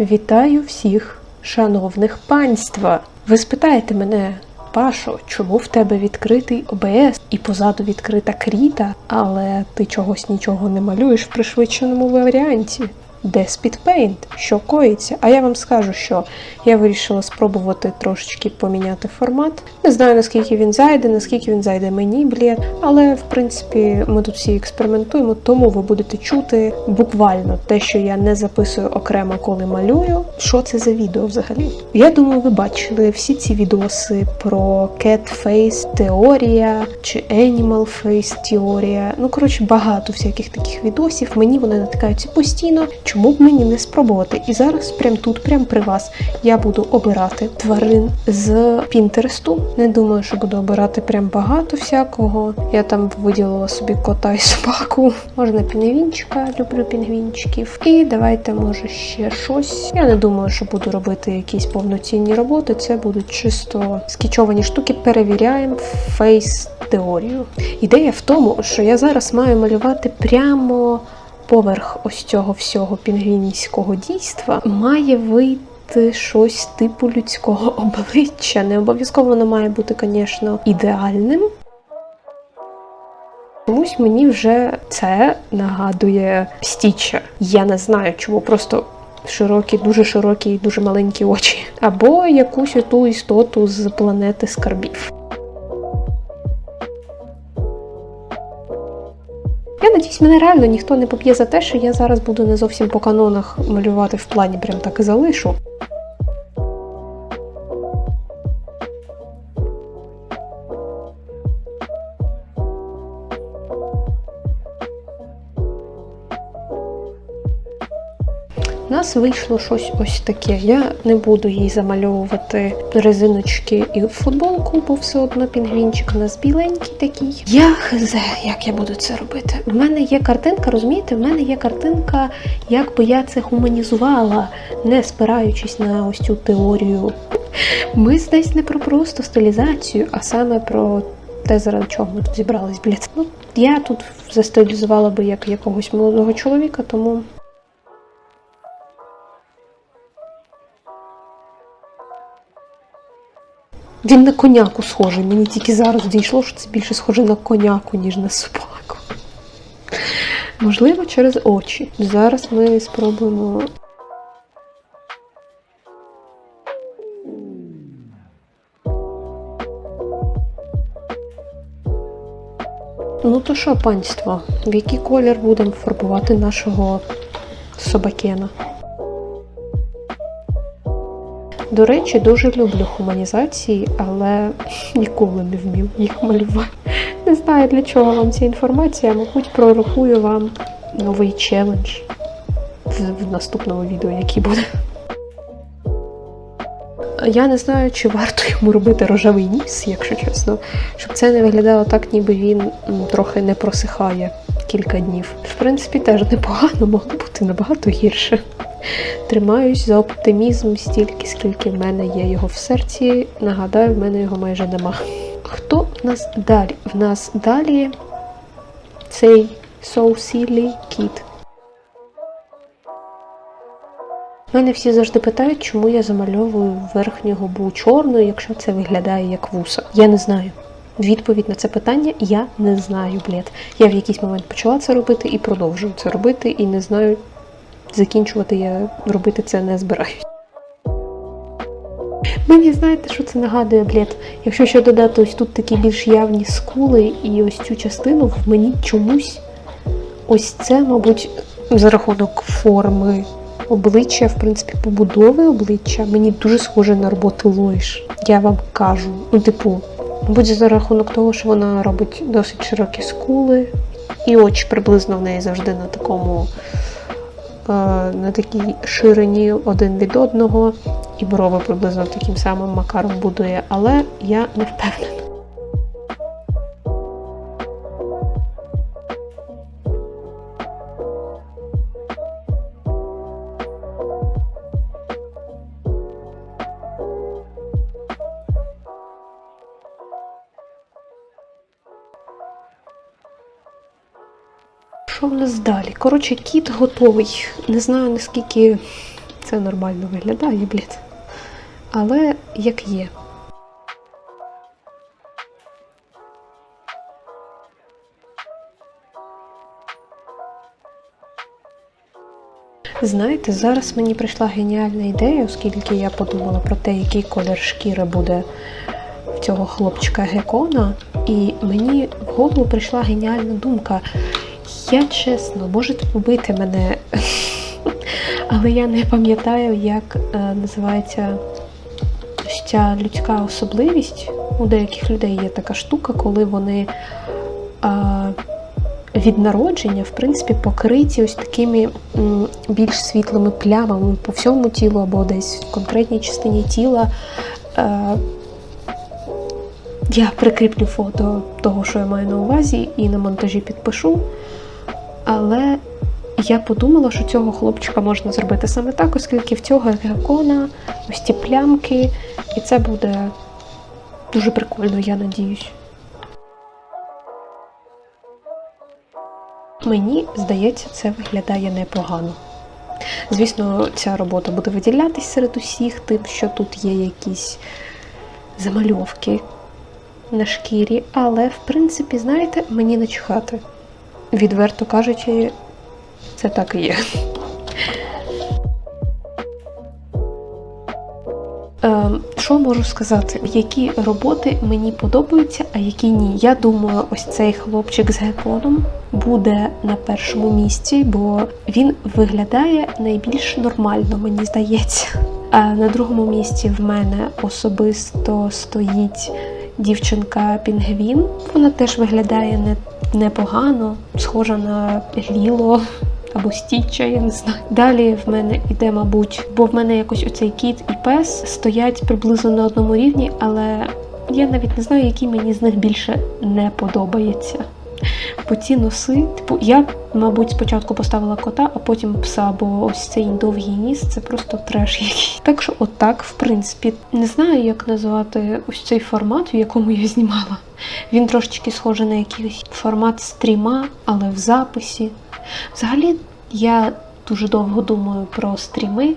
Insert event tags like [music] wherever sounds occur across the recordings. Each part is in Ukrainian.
Вітаю всіх, шановних панства. Ви спитаєте мене, Пашо, чому в тебе відкритий ОБС і позаду відкрита кріта, але ти чогось нічого не малюєш в пришвидшеному варіанті? Де Speedpaint? Що коїться? А я вам скажу, що я вирішила спробувати трошечки поміняти формат. Не знаю наскільки він зайде, наскільки він зайде мені, блєд. Але в принципі ми тут всі експериментуємо, тому ви будете чути буквально те, що я не записую окремо, коли малюю. Що це за відео взагалі? Я думаю, ви бачили всі ці відоси про Cat Face теорія чи Animal Face теорія. Ну коротше, багато всяких таких відосів. Мені вони натикаються постійно. Чому б мені не спробувати? І зараз, прям тут, прям при вас, я буду обирати тварин з Пінтересту. Не думаю, що буду обирати прям багато всякого. Я там виділила собі кота і собаку. Можна пінгвінчика, люблю пінгвінчиків. І давайте, може, ще щось. Я не думаю, що буду робити якісь повноцінні роботи. Це будуть чисто скічовані штуки. Перевіряємо фейс теорію. Ідея в тому, що я зараз маю малювати прямо поверх ось цього всього пінгвінського дійства має вийти щось типу людського [laughs] обличчя. Не обов'язково воно має бути, звісно, ідеальним. Чомусь мені вже це нагадує стіча. Я не знаю, чому просто. Широкі, дуже широкі і дуже маленькі очі, або якусь оту істоту з планети скарбів. Надіюсь, мене реально ніхто не поп'є за те, що я зараз буду не зовсім по канонах малювати в плані, прям так і залишу. У нас вийшло щось ось таке. Я не буду їй замальовувати резиночки і футболку, бо все одно пінгвінчик у нас біленький такий. Я хз, як я буду це робити. У мене є картинка, розумієте? В мене є картинка, як би я це гуманізувала, не спираючись на ось цю теорію. Ми здесь не про просто стилізацію, а саме про те, заради чого ми тут зібрались, блядь. Ну, я тут застилізувала би як якогось молодого чоловіка, тому. Він на коняку схожий. Мені тільки зараз дійшло, що це більше схоже на коняку, ніж на собаку. Можливо, через очі. Зараз ми спробуємо. Ну то що, панство, в який колір будемо фарбувати нашого собакена? До речі, дуже люблю хуманізації, але [laughs] ніколи не вмів їх малювати. Не знаю для чого вам ця інформація, мабуть, прорахую вам новий челендж в наступному відео, який буде. Я не знаю, чи варто йому робити рожевий ніс, якщо чесно, щоб це не виглядало так, ніби він трохи не просихає кілька днів. В принципі, теж непогано могло бути набагато гірше. Тримаюсь за оптимізм стільки, скільки в мене є його в серці. Нагадаю, в мене його майже нема. Хто в нас далі? В нас далі цей So Silly Kid. Мене всі завжди питають, чому я замальовую верхню губу чорною, якщо це виглядає як вуса. Я не знаю. Відповідь на це питання я не знаю, блід. Я в якийсь момент почала це робити і продовжую це робити, і не знаю, закінчувати я робити це не збираюсь. Мені знаєте, що це нагадує, блід? Якщо ще додати ось тут такі більш явні скули і ось цю частину, в мені чомусь ось це, мабуть, за рахунок форми обличчя, в принципі, побудови обличчя, мені дуже схоже на роботу Лойш. Я вам кажу. Ну, типу, мабуть, за рахунок того, що вона робить досить широкі скули, і очі приблизно в неї завжди на такому на такій ширині один від одного, і брови приблизно таким самим макаром будує, але я не впевнена. Що в нас далі? Коротше, кіт готовий. Не знаю наскільки це нормально виглядає, блядь. Але як є. Знаєте, зараз мені прийшла геніальна ідея, оскільки я подумала про те, який колір шкіри буде в цього хлопчика Гекона, і мені в голову прийшла геніальна думка. Я чесно, можете побити мене, [laughs] але я не пам'ятаю, як е, називається ця людська особливість. У деяких людей є така штука, коли вони а, від народження, в принципі, покриті ось такими більш світлими плямами по всьому тілу або десь в конкретній частині тіла. Я прикріплю фото того, що я маю на увазі, і на монтажі підпишу. Але я подумала, що цього хлопчика можна зробити саме так, оскільки в цього гекона ось ці плямки, і це буде дуже прикольно, я надіюсь. Мені здається, це виглядає непогано. Звісно, ця робота буде виділятись серед усіх, тим, що тут є якісь замальовки на шкірі, але в принципі, знаєте, мені начхати. Відверто кажучи, це так і є. Ем, Що можу сказати? Які роботи мені подобаються, а які ні. Я думаю, ось цей хлопчик з геконом буде на першому місці, бо він виглядає найбільш нормально, мені здається. А на другому місці в мене особисто стоїть дівчинка Пінгвін. Вона теж виглядає не, непогано, схожа на Ліло або Стіча, я не знаю. Далі в мене іде, мабуть, бо в мене якось оцей кіт і пес стоять приблизно на одному рівні, але я навіть не знаю, який мені з них більше не подобається. Бо ці носи, типу, я, мабуть, спочатку поставила кота, а потім пса, бо ось цей довгий ніс це просто треш який. Так що, отак, в принципі, не знаю, як назвати ось цей формат, в якому я знімала. Він трошечки схожий на якийсь формат стріма, але в записі. Взагалі, я дуже довго думаю про стріми.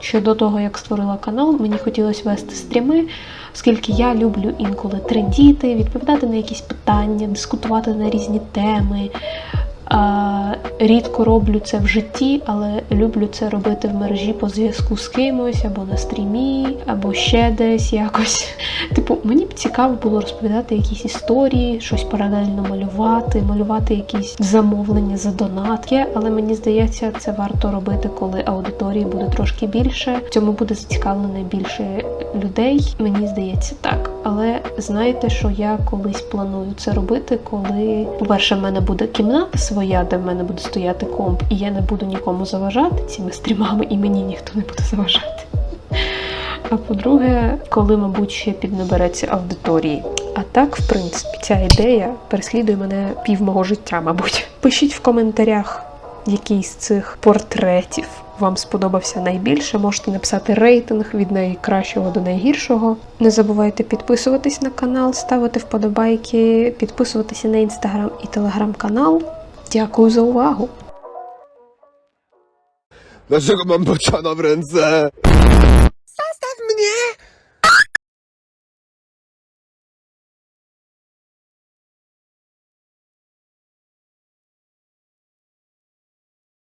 Ще до того, як створила канал, мені хотілося вести стріми, оскільки я люблю інколи трендіти, відповідати на якісь питання, дискутувати на різні теми. Рідко роблю це в житті, але люблю це робити в мережі по зв'язку з кимось, або на стрімі, або ще десь якось. [laughs] Типу, мені б цікаво було розповідати якісь історії, щось паралельно малювати, малювати якісь замовлення за донатки. Але мені здається, це варто робити, коли аудиторії буде трошки більше. В цьому буде зацікавлене більше людей. Мені здається, так. Але знаєте, що я колись планую це робити, коли, по-перше, в мене буде кімната своя, де в мене буде стояти комп, і я не буду нікому заважати цими стрімами, і мені ніхто не буде заважати. А по-друге, коли, мабуть, ще піднабереться аудиторії. А так, в принципі, ця ідея переслідує мене пів мого життя, мабуть. Пишіть в коментарях, який з цих портретів вам сподобався найбільше. Можете написати рейтинг від найкращого до найгіршого. Не забувайте підписуватись на канал, ставити вподобайки, підписуватися на інстаграм і телеграм-канал. Дякую за увагу! Dlaczego mam bociana w ręce?